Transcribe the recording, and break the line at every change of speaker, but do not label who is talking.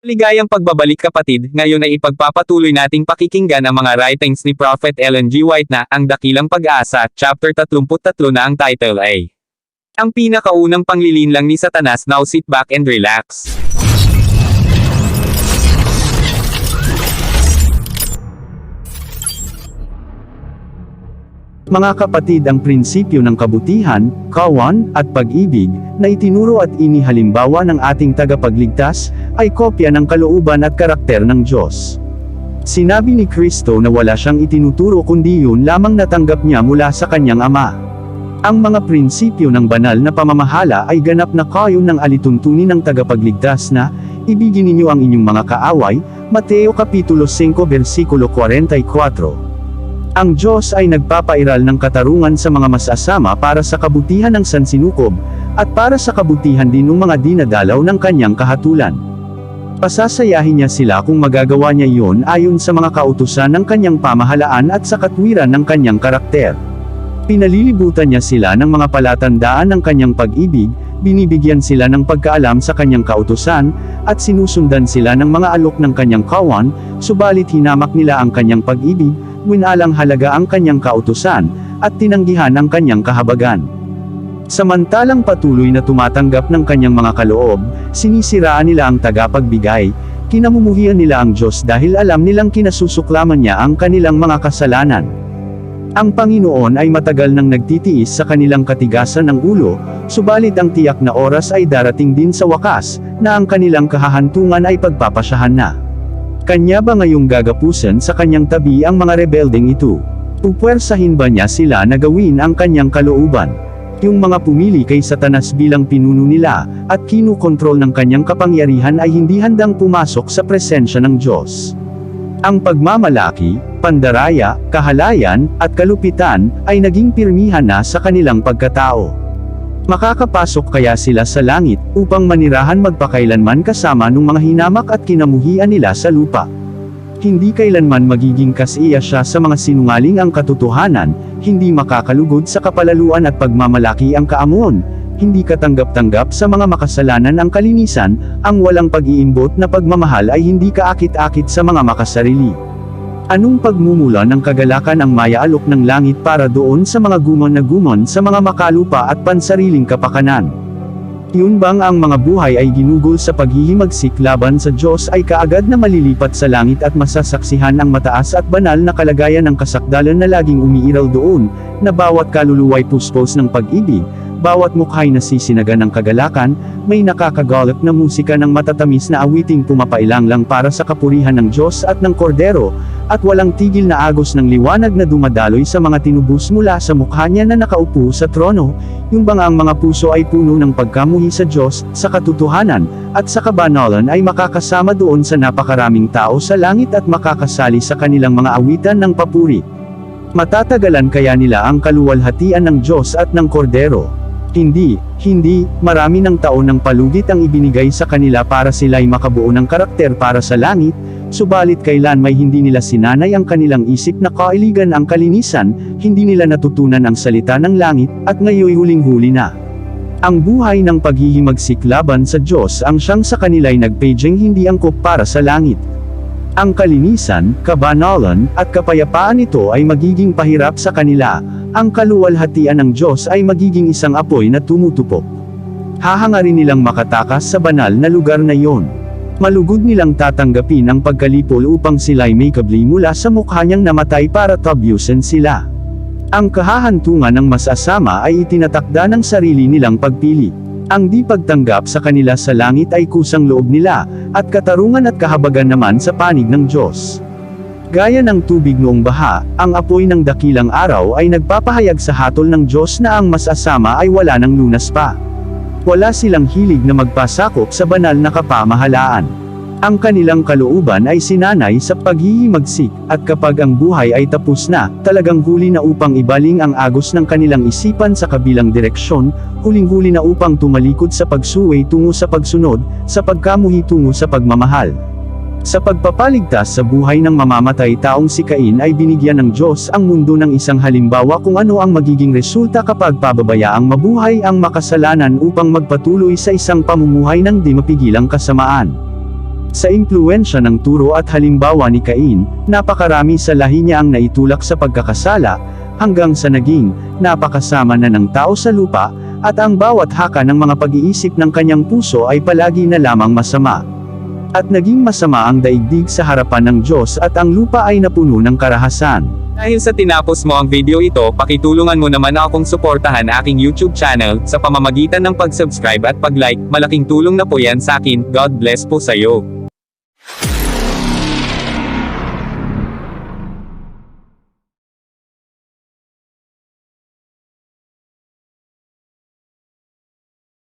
Ligayang pagbabalik kapatid, ngayon ay ipagpapatuloy nating pakikinggan ang mga writings ni Prophet Ellen G. White na Ang Dakilang Pag-asa, chapter 33 na ang title ay Ang pinakaunang panglilinlang ni Satanas Now sit back and relax.
Mga kapatid ang prinsipyo ng kabutihan, kawan, at pag-ibig, na itinuro at inihalimbawa ng ating tagapagligtas, ay kopya ng kalooban at karakter ng Diyos. Sinabi ni Kristo na wala siyang itinuturo kundi yun lamang natanggap niya mula sa kanyang Ama. Ang mga prinsipyo ng banal na pamamahala ay ganap na kayon ng alituntunin ng tagapagligtas na, ibigin ninyo ang inyong mga kaaway, Mateo Kapitulo 5 versikulo 44. Ang Diyos ay nagpapairal ng katarungan sa mga masasama para sa kabutihan ng sansinukob, at para sa kabutihan din ng mga dinadalaw ng kanyang kahatulan. Pasasayahin niya sila kung magagawa niya iyon ayon sa mga kautusan ng kanyang pamahalaan at sa katwiran ng kanyang karakter. Pinalilibutan niya sila ng mga palatandaan ng kanyang pag-ibig, binibigyan sila ng pagkaalam sa kanyang kautusan, at sinusundan sila ng mga alok ng kanyang kawan, subalit hinamak nila ang kanyang pag-ibig, winalang halaga ang kanyang kautusan, at tinanggihan ang kanyang kahabagan. Samantalang patuloy na tumatanggap ng kanyang mga kaloob, sinisiraan nila ang tagapagbigay, kinamumuhian nila ang Diyos dahil alam nilang kinasusuklaman niya ang kanilang mga kasalanan. Ang Panginoon ay matagal nang nagtitiis sa kanilang katigasan ng ulo, subalit ang tiyak na oras ay darating din sa wakas, na ang kanilang kahahantungan ay pagpapasyahan na. Kanya ba ngayong gagapusan sa kanyang tabi ang mga rebeldeng ito? Pupwersahin ba niya sila na gawin ang kanyang kalooban? Yung mga pumili kay Satanas bilang pinuno nila, at kinukontrol ng kanyang kapangyarihan ay hindi handang pumasok sa presensya ng Diyos. Ang pagmamalaki, pandaraya, kahalayan, at kalupitan, ay naging pirmihan na sa kanilang pagkatao. Makakapasok kaya sila sa langit, upang manirahan magpakailanman kasama ng mga hinamak at kinamuhian nila sa lupa. Hindi kailanman magiging kasiya siya sa mga sinungaling ang katotohanan, hindi makakalugod sa kapalaluan at pagmamalaki ang kaamon, hindi katanggap-tanggap sa mga makasalanan ang kalinisan, ang walang pag-iimbot na pagmamahal ay hindi kaakit-akit sa mga makasarili. Anong pagmumula ng kagalakan ang mayaalok ng langit para doon sa mga gumon na gumon sa mga makalupa at pansariling kapakanan? Yun bang ang mga buhay ay ginugol sa paghihimagsik laban sa Diyos ay kaagad na malilipat sa langit at masasaksihan ang mataas at banal na kalagayan ng kasakdalan na laging umiiral doon, na bawat kaluluway puspos ng pag-ibig, bawat mukhay na sisinaga ng kagalakan, may nakakagalak na musika ng matatamis na awiting pumapailang lang para sa kapurihan ng Diyos at ng Kordero, at walang tigil na agos ng liwanag na dumadaloy sa mga tinubos mula sa mukha niya na nakaupo sa trono, yung bang ang mga puso ay puno ng pagkamuhi sa Diyos, sa katotohanan, at sa kabanalan ay makakasama doon sa napakaraming tao sa langit at makakasali sa kanilang mga awitan ng papuri. Matatagalan kaya nila ang kaluwalhatian ng Diyos at ng Kordero. Hindi, hindi, marami ng taon ng palugit ang ibinigay sa kanila para sila'y makabuo ng karakter para sa langit, subalit kailan may hindi nila sinanay ang kanilang isip na kailigan ang kalinisan, hindi nila natutunan ang salita ng langit, at ngayoy huling-huli na. Ang buhay ng paghihimagsik laban sa Diyos ang siyang sa kanila'y nagpejeng hindi angkop para sa langit. Ang kalinisan, kabanalan, at kapayapaan nito ay magiging pahirap sa kanila, ang kaluwalhatian ng Diyos ay magiging isang apoy na tumutupok. Hahangarin nilang makatakas sa banal na lugar na iyon. Malugod nilang tatanggapin ang pagkalipol upang sila'y may kabli mula sa mukha niyang namatay para tabyusin sila. Ang kahahantungan ng masasama ay itinatakda ng sarili nilang pagpili. Ang di pagtanggap sa kanila sa langit ay kusang loob nila, at katarungan at kahabagan naman sa panig ng Diyos. Gaya ng tubig noong baha, ang apoy ng dakilang araw ay nagpapahayag sa hatol ng Diyos na ang masasama ay wala ng lunas pa. Wala silang hilig na magpasakop sa banal na kapamahalaan. Ang kanilang kalooban ay sinanay sa paghihimagsik, at kapag ang buhay ay tapos na, talagang huli na upang ibaling ang agos ng kanilang isipan sa kabilang direksyon, huling-huli na upang tumalikod sa pagsuway tungo sa pagsunod, sa pagkamuhi tungo sa pagmamahal. Sa pagpapaligtas sa buhay ng mamamatay taong si Cain ay binigyan ng Diyos ang mundo ng isang halimbawa kung ano ang magiging resulta kapag pababayaang mabuhay ang makasalanan upang magpatuloy sa isang pamumuhay ng di mapigilang kasamaan. Sa impluensya ng turo at halimbawa ni Cain, napakarami sa lahi niya ang naitulak sa pagkakasala, hanggang sa naging, napakasama na ng tao sa lupa, at ang bawat haka ng mga pag-iisip ng kanyang puso ay palagi na lamang masama. At naging masama ang daigdig sa harapan ng Diyos at ang lupa ay napuno ng karahasan.
Dahil sa tinapos mo ang video ito, pakitulungan mo naman akong suportahan aking YouTube channel, sa pamamagitan ng pag-subscribe at pag-like, malaking tulong na po yan sa akin, God bless po sa iyo.